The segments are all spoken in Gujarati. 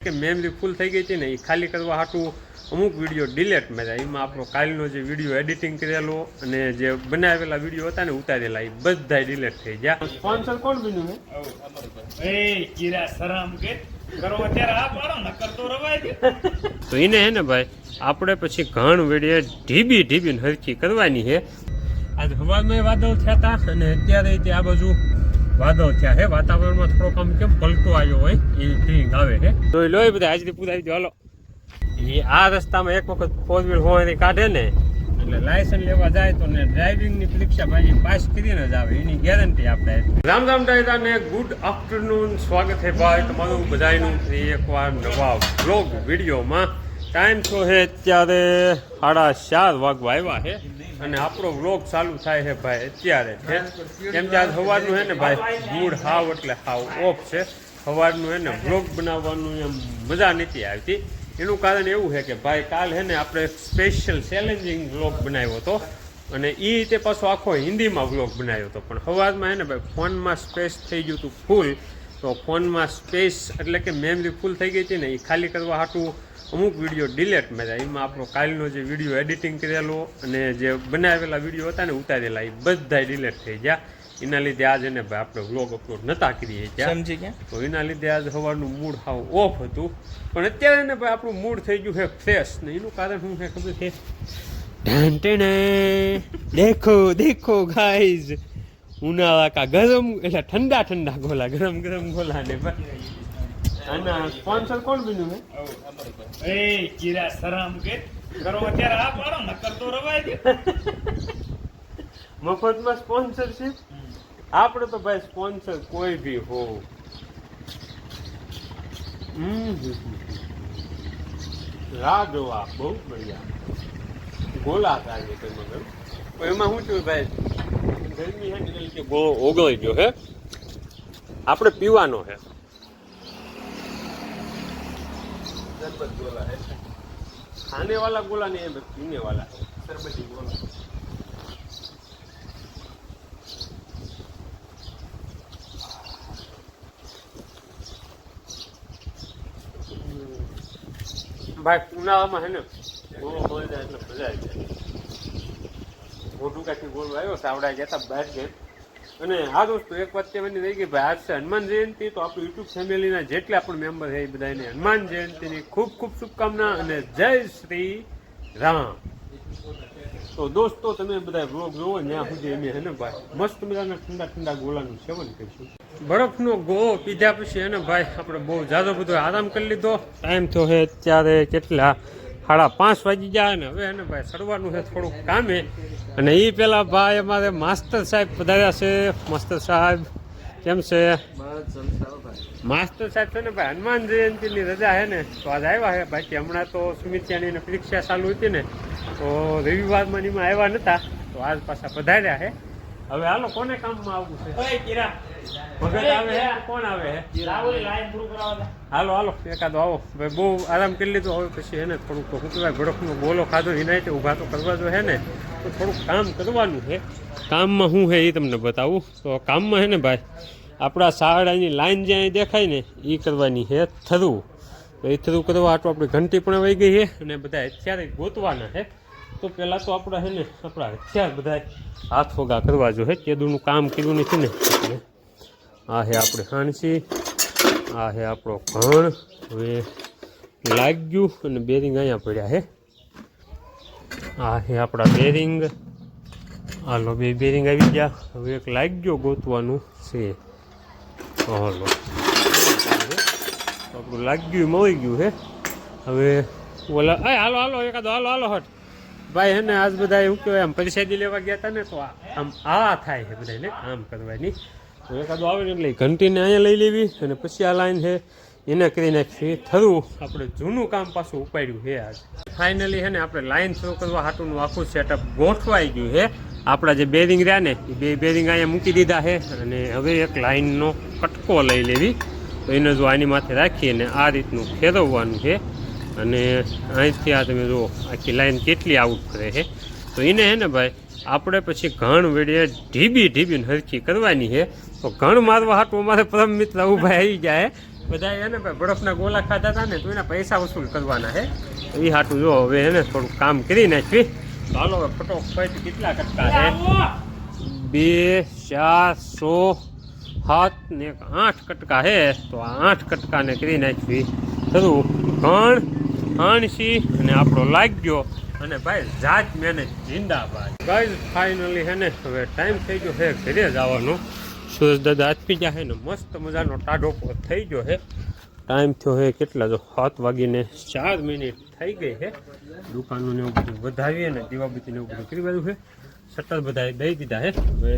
કે મેમરી ફૂલ થઈ ગઈ હતી ને એ ખાલી કરવા હાટું અમુક વીડિયો ડિલેટ મેળ્યા એમાં આપણો કાલનો જે વીડિયો એડિટિંગ કરેલો અને જે બનાવેલા વીડિયો હતા ને ઉતારેલા એ બધા ડિલેટ થઈ ગયા. સ્પોન્સર કોણ બન્યું હે એ કીરા સરામ કે? કરો અત્યારે આ પાડો નકર તો રવાય દે. તો એને હે ને ભાઈ આપણે પછી ઘણ વેડીએ ઢીબી ઢીબી હરખી કરવાની છે આજ હવામાં વાદળ થયા હતા અને અત્યારે તે આ બાજુ વાદળ થયા છે. વાતાવરણમાં થોડોક આમ કેમ પલટો આવ્યો હોય એ ફિલિંગ આવે છે. તો લો બધા હાજરી પૂરાવી દો હાલો. એ આ રસ્તામાં એક વખત ફોર વ્હીલ હોવાથી કાઢે ને, એટલે લાયસન્સ લેવા જાય તો ને ડ્રાઇવિંગની પરીક્ષા ભાઈ પાસ કરીને જ આવે. એની ગેરંટી આપણે રામ રામ ડાયરા ને ગુડ આફ્ટરનૂન સ્વાગત છે ભાઈ તમારું બધાનું એકવાર નવા બ્લોગ વિડીયોમાં. ટાઈમ તો છે? અત્યારે સાડા ચાર વાગવા આવ્યા છે. અને આપણો વ્લોગ ચાલુ થાય છે ભાઈ અત્યારે છે કેમ કે આજ સવારનું છે ને ભાઈ મૂડ હાવ એટલે હાવ ઓફ છે. સવારનું હે ને વ્લોગ બનાવવાનું એમ મજા નથી આવતી. એનું કારણ એવું છે કે ભાઈ, કાલ છે ને આપણે સ્પેશિયલ ચેલેન્જિંગ વ્લોગ બનાવ્યો હતો. અને એ રીતે પાછો આખો હિન્દીમાં વ્લોગ બનાવ્યો હતો. પણ સવારમાં છે ને ભાઈ, ફોનમાં સ્પેસ થઈ ગયું હતું ફૂલ તો ફોનમાં સ્પેસ એટલે કે મેમરી ફૂલ થઈ ગઈ હતી ને એ ખાલી કરવા હાટું અમુક વીડિયો ડિલેટ મેળ્યા એમાં આપણો કાલનો જે વીડિયો એડિટિંગ કરેલો અને જે બનાવેલા વીડિયો હતા ને ઉતારેલા એ બધા ડિલેટ થઈ ગયા. એના લીધે આજે ને ભાઈ આપણે વ્લોગ અપલોડ નતા કરીએ સમજી ગયા? તો એના લીધે આજ સવારનું મૂડ હાવ ઓફ હતું. પણ અત્યારે ને ભાઈ આપણું મૂડ થઈ ગયું છે ફ્રેશ ને. એનું કારણ શું છે ખબર છે? ઢાંટણે ટેણે. દેખો દેખો ગાઈઝ ઉનાળા કા ગરમ એટલે ઠંડા ઠંડા ગોલા ગરમ ગરમ ગોલા ને અને સ્પોન્સર કોણ બન્યું હે એ કીરા સરામ કે? કરો અત્યારે આ પાડો નકર તો રવાય દે. મફતમાં સ્પોન્સરશિપ આપણે તો ભાઈ સ્પોન્સર કોઈ બી હો જોવા બહુ બઢિયા. ગોલા થાય છે મગર પણ એમાં શું થયું ભાઈ? ગરમી હે ને કે ગોળો ઓગળી ગયો હે. આપણે પીવાનો હે. ખાને વાલા ગોલા નહીં એમ પીને વાલા સરબતી ગોલા ભાઈ ઉનાળામાં હે ને ગોળો મળી જાય એટલે મજા આવી જાય મોટું કાંઈથી ગોળો આવ્યો સાવડા ગયા હતા બહાર ગયા અને હા દોસ્તો, એક વાત કહેવાની રહી ગઈ ભાઈ, આજ છે હનુમાન જયંતિ, તો આપણું યુટ્યુબ ફેમિલીના જેટલા પણ મેમ્બર છે એ બધાને હનુમાન જયંતિની ખૂબ ખૂબ શુભકામના અને જય શ્રી રામ. તો દોસ્તો, તમે બધા વ્લોગ જોવો ત્યાં સુધી અમે હે ને ભાઈ, મસ્ત મજાના ઠંડા ઠંડા ગોળાનું સેવન કરીશું. બરફનો ગોળો પીધા પછી એને ભાઈ, આપણે બહુ જાજો બધો આરામ કરી લીધો. ટાઈમ તો હે અત્યારે કેટલા, સાડા પાંચ વાગી ગયા ને હવે એને ભાઈ, સડવાનું છે થોડુંક કામે. અને એ પેલા ભાઈ અમારે માસ્ટર સાહેબ પધાર્યા છે. માસ્ટર સાહેબ કેમ છે? માસ્ટર સાહેબ છે ને ભાઈ હનુમાન જયંતિની રજા છે ને તો આજ આવ્યા છે. બાકી હમણાં તો સુમિત્યાની પરીક્ષા ચાલુ હતી ને તો રવિવારમાં એમાં આવ્યા નતા તો આજ પાછા પધાર્યા છે. હવે હાલો કોને કામમાં આવવું છે? ભગત આવે હે કોણ આવે હે હાલો હાલો એકાદો આવો. ભાઈ બહુ આરામ કરી લીધો. હવે પછી એને થોડુંક શું કહેવાય ભડકનો બોલો ખાધો એના ઊભા તો કરવા જો હે ને. તો થોડુંક કામ કરવાનું છે. કામમાં શું છે એ તમને બતાવું. તો કામમાં છે ને ભાઈ, આપણા શાળાની લાઈન જ્યાં દેખાય ને એ કરવાની છે થરું. તો એ થરું કરવા આટલું આપણી ઘંટી પણ વહી ગઈ છે અને બધા અત્યારે ગોતવાના છે. તો પહેલાં તો આપણા છે ને, આપણા હથિયાર બધા હાથ વગા કરવા જો હે કેદુનું કામ કર્યું નથી ને. આ હે આપણે હાણસી આ હે આપણો ઘણ. હવે લાગ્યું અને બેરિંગ અહીંયા પડ્યા છે. આ છે આપણા બેરિંગ. હાલો, બે બેરિંગ આવી ગયા. હવે એક લાગ્યો ગોતવાનું છે. હાલો. આપણું લાગ્યું મળી ગયું હે. હવે ઓલા એ, હાલો હાલો, એકાદો, હાલો હાલો, હટ. ભાઈ હે ને, આજ બધા એવું કહેવાય, આમ પરિષદી લેવા ગયા હતા ને, તો આમ આ થાય છે બધાને આમ કરવાની. તો એકાદો આવે ને એટલે ઘંટીને અહીંયા લઈ લેવી અને પછી આ લાઈન છે એને કરી નાખી થરું. આપણે જૂનું કામ પાછું ઉપાડ્યું છે આજ. ફાઇનલી છે ને, આપણે લાઈન શરૂ કરવા હાટુનું આખું સેટઅપ ગોઠવાઈ ગયું છે. આપણા જે બેરિંગ રહ્યા ને, એ બે બેરિંગ અહીંયા મૂકી દીધા છે. અને હવે એક લાઇનનો કટકો લઈ લેવી. તો એને જો આની માથે રાખીને આ રીતનું ફેરવવાનું છે. અને અહીંથી આ તમે જુઓ, આખી લાઇન કેટલી આઉટ કરે છે. તો એને હે ને ભાઈ, આપણે પછી ઘણ વેડીએ ઢીબી ઢીબીને હરખી કરવાની છે. તો ઘણ મારવા હાટું અમારે પરમ મિત્ર ઊભા આવી જાય બધા એને બરફના ગોલા ખાધા હતા ને તો એના પૈસા વસૂલ કરવાના હે. એ હાટું જો હવે એને થોડું કામ કરી નાખવી. ચાલો હવે ફટોફટ કેટલા કટકા છે બે, ચાર, સો, સાત ને આઠ કટકા હે. તો આ આઠ કટકાને કરી નાખવી. શરૂ. ઘણ હાણસી અને આપણો લાગ્યો અને ભાઈ જાત મેને જિંદાબાદ. ગાઈઝ ફાઇનલી હે ને હવે ટાઈમ થઈ ગયો હે, ઘરે જવાનો સુરજ દાદા આપી ગયા છે ને મસ્ત મજાનો ટાઢો થઈ ગયો છે ટાઈમ થયો છે કેટલા જો સાત વાગીને ચાર મિનિટ થઈ ગઈ છે દુકાનનું એવું બધું વધાવીએ ને દીવાબત્તી ને એવું બધું કરી બધું છે શટર બધા દઈ દીધા છે હવે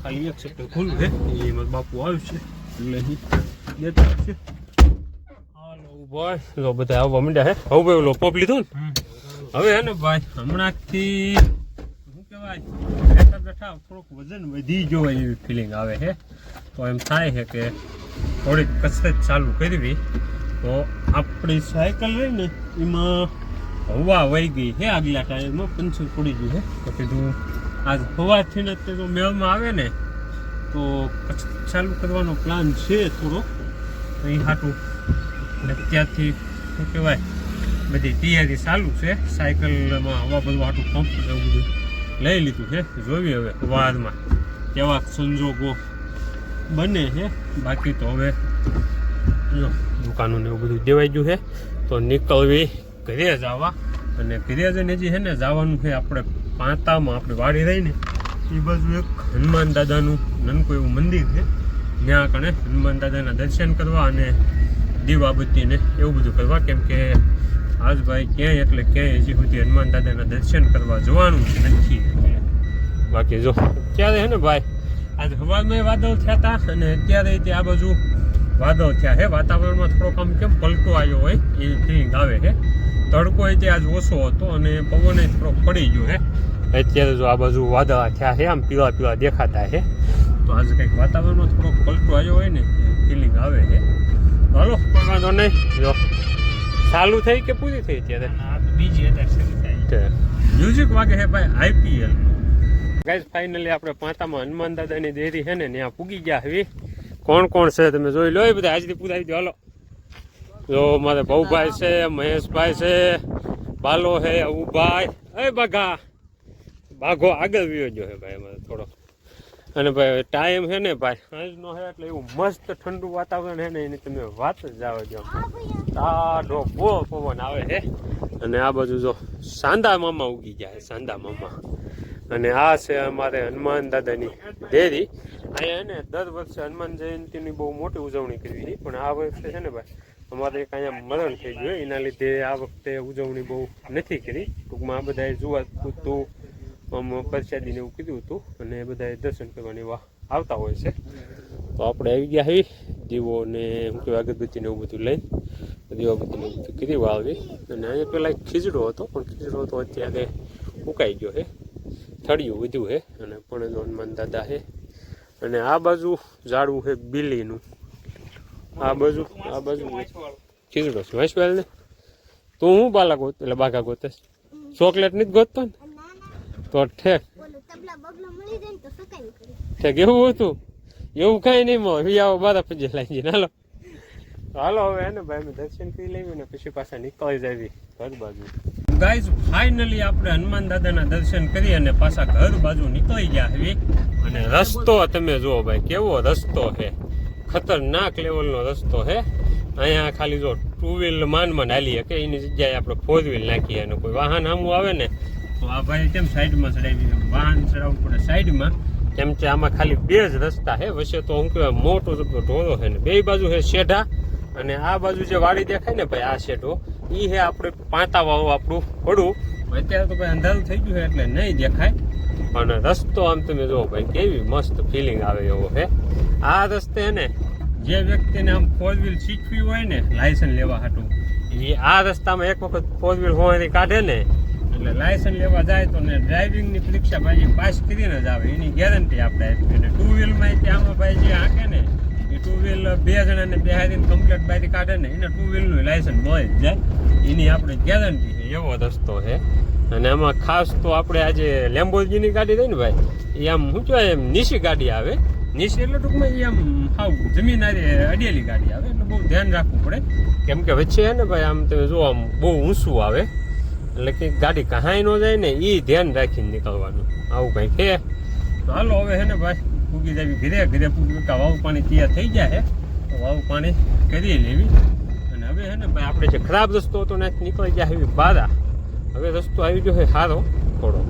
ખાલી એક શટર ખુલ્લું છે એમાં બાપુ આવશે એટલે દેતા આવશે હાલો ભાઈ જો બધા આવવા માંડ્યા છે હવે ભાઈ ઓલો પોપ લીધો ને. હવે હે ને ભાઈ હમણાંથી શું કહેવાય બેઠા થોડુંક વજન વધી ગયો એવી ફિલિંગ આવે છે. તો એમ થાય છે કે થોડીક કસરત ચાલુ કરવી. તો આપણી સાયકલ રહી ને, એમાં હવા વહી ગઈ છે આગલા ટાયરમાં, પંચર પડી ગયું છે. તો કીધું, આજ હવાથી ને તે જો મેળમાં આવે ને, તો ચાલુ કરવાનો પ્લાન છે થોડો અહીં હાટું અને ત્યાંથી, શું કહેવાય, બધી તૈયારી ચાલુ છે. સાયકલમાં હવા બધું હાટું પંપ એવું બધું. લઈ લીધું છે જોવી હવે વારમાં કેવા સંજોગો બને છે. બાકી તો હવે જો દુકાનોને એવું બધું દેવાઈ ગયું છે, તો નીકળવી ઘરે જવા અને ઘરે જઈને હજી છે ને જવાનું છે આપણે પાંતામાં, આપણે વાડી રહીને એ બાજુ એક હનુમાન દાદાનું નાનકું એવું મંદિર છે. ત્યાં કણે હનુમાન દાદાના દર્શન કરવા અને દીવાબત્તીને એવું બધું કરવા, કેમ કે આજ ભાઈ ક્યાંય એટલે ક્યાંય હજી સુધી હનુમાન દાદાના દર્શન કરવા જવાનું નથી. બાકી જો, અત્યારે હે ને ભાઈ, આજ હવામાં વાદળ થયા હતા અને અત્યારે તે આ બાજુ વાદળ થયા હે. વાતાવરણમાં થોડોક આમ કેમ પલટો આવ્યો હોય, એ ફિલિંગ આવે છે તડકો તે આજ ઓછો હતો અને પવન થોડોક પડી ગયો હે. અત્યારે જો આ બાજુ વાદળા થયા છે આમ પીળા પીળા દેખાતા છે તો આજે કંઈક વાતાવરણમાં થોડોક પલટો આવ્યો હોય ને ફિલિંગ આવે છે હાલો, કોઈ વાંધો નહીં. જો ચાલુ થઈ કે પૂરી થઈ અત્યારે? આ તો બીજી અત્યારે શરૂ થાય. મ્યુઝિક વાગે છે ભાઈ આઈપીએલ ગાઈઝ ફાઇનલી આપણે પાંતામાં હનુમાન દાદાની દેરી છે ને ત્યાં પૂગી ગયા હવે કોણ કોણ છે તમે જોઈ લો એ બધા. હાજરી પુરાવી દો હાલો. જો મારે ભૌભાઈ છે મહેશભાઈ છે બાલો છે ઉભાઈ એ બાઘા. બાઘો આગળ વ્યો ગયો છે ભાઈ અમારે થોડો. અને ભાઈ ટાઈમ છે ને ભાઈ સાંજનો છે એટલે એવું મસ્ત ઠંડુ વાતાવરણ છે ને એની તમે વાત જ જવા દો ટાઢો બહુ પવન આવે છે. અને આ બાજુ જો સાંદા મામા ઉગી છે, સાંદા મામા. અને આ છે અમારે હનુમાન દાદાની ડેરી અહીંયા ને દર વર્ષે હનુમાન જયંતિની બહુ મોટી ઉજવણી કરવી હતી, પણ આ વર્ષે છે ને ભાઈ, અમારે એક અહીંયા મરણ થઈ ગયું એના લીધે આ વખતે ઉજવણી બહુ નથી કરી. ટૂંકમાં આ બધાએ જોવા પૂરતું પ્રસાદીને એવું કીધું હતું, અને બધાએ દર્શન કરવાની વાહ આવતા હોય છે. તો આપણે આવી ગયા આવી દીવો ને શું કહેવાય અગરબત્તીને એવું બધું લઈને. દીવાબત્તી ને એવું બધું કરી વાવી અને અહીંયા પેલા એક ખીજડો હતો, પણ ખીજડો તો અત્યારે ઉકાઈ ગયો છે. થળિયું વધ્યું છે અને પણ હનુમાન દાદા છે. અને આ બાજુ ઝાડવું છે બિલીનું. આ બાજુ આ બાજુ ખીજડો છે. વાંચવાલ ને તો હું બાલા ગોત, એટલે બાઘા ગોતે ચોકલેટ ગોતતો ને? તો ઠેક. ઓલું તબલા બગલા મળી જાય ને તો કરી ઠેક, એવું હતું? એવું કાંઈ નહીં મો આવો બારા પજે લાઈ જાય હાલો. હાલો હવે એને ભાઈ અમે દર્શન કરી લેવી ને પછી પાછા નીકળી જાવી ઘર બાજુ. ગાઈઝ ફાઇનલી આપણે હનુમાન દાદાના દર્શન કરી અને પાછા ઘર બાજુ નીકળી ગયા હવે અને રસ્તો તમે જુઓ ભાઈ, કેવો રસ્તો છે ખતરનાક લેવલનો રસ્તો છે અહીંયા ખાલી જો ટુ વ્હીલ માન માન હાલી શકે, એની જગ્યાએ આપણે ફોર વ્હીલ નાખીએ અને કોઈ વાહન આમું આવે ને, તો આ ભાઈ કેમ સાઈડમાં ચડાવી વાહન ચડાવવું પડે સાઈડમાં. કેમ કે આમાં ખાલી બે જ રસ્તા છે વચ્ચે તો હું કહેવાય મોટો જબરો ઢોરો છે ને, બે બાજુ છે શેઢા. અને આ બાજુ જે વાડી દેખાય ને ભાઈ આ શેઢો એ હે આપણે પાંતા વાવ આપણું પડું અત્યારે તો ભાઈ અંધારું થઈ ગયું છે એટલે નહીં દેખાય. અને રસ્તો આમ તમે જુઓ ભાઈ કેવી મસ્ત ફિલિંગ આવે એવો છે આ રસ્તે ને જે વ્યક્તિને આમ ફોર વ્હીલ શીખવી હોય ને લાયસન્સ લેવા હાટું. એ આ રસ્તામાં એક વખત ફોર વ્હીલ હોવાથી કાઢે ને. એટલે લાયસન્સ લેવા જાય તો ને ડ્રાઇવિંગની પરીક્ષા ભાઈ પાસ કરીને જ આવે એની ગેરંટી આપણે આપી. અને ટુ વ્હીલમાં આમાં ભાઈ જે હાંકે ને ટુ વ્હીલ બે જણાને બેહાડીને કમ્પ્લેટ બારી કાઢે ને એને ટુ વ્હીલનું લાયસન્સ મળી જાય. એની આપણે ગેરંટી છે, એવો રસ્તો છે. અને આમાં ખાસ તો આપણે આજે લેમ્બોર્ગીની ગાડી થઈ ને ભાઈ, એ આમ શું કહેવાય, એમ નીસી ગાડી આવે. નીસી એટલે ટૂંકમાં એ આમ હાવ જમીન અડેલી ગાડી આવે, એટલે બહુ ધ્યાન રાખવું પડે. કેમ કે વચ્ચે છે ને ભાઈ, આમ તમે જો આમ બહુ ઊંચું આવે. એટલે કે ગાડી કહાઈ ન જાય ને એ ધ્યાન રાખીને નીકળવાનું. આવું કંઈ છે? હાલો, હવે છે ને ભાઈ પૂગી જાવી ઘરે ઘરે પૂગી કા વાવ પાણી તૈયાર થઈ જાય છે. તો વાવું પાણી કરી લેવી. અને હવે હે ને ભાઈ, આપણે જે ખરાબ રસ્તો હતો ને નીકળી ગયા એવી બારા. હવે રસ્તો આવી ગયો છે સારો થોડો.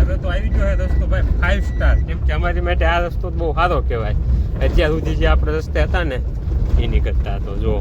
હવે તો આવી ગયો છે રસ્તો ભાઈ ફાઇવ સ્ટાર કેમ કે અમારી માટે આ રસ્તો બહુ સારો કહેવાય. અત્યાર સુધી જે આપણે રસ્તે હતા ને, એ નીકળતા તો જો.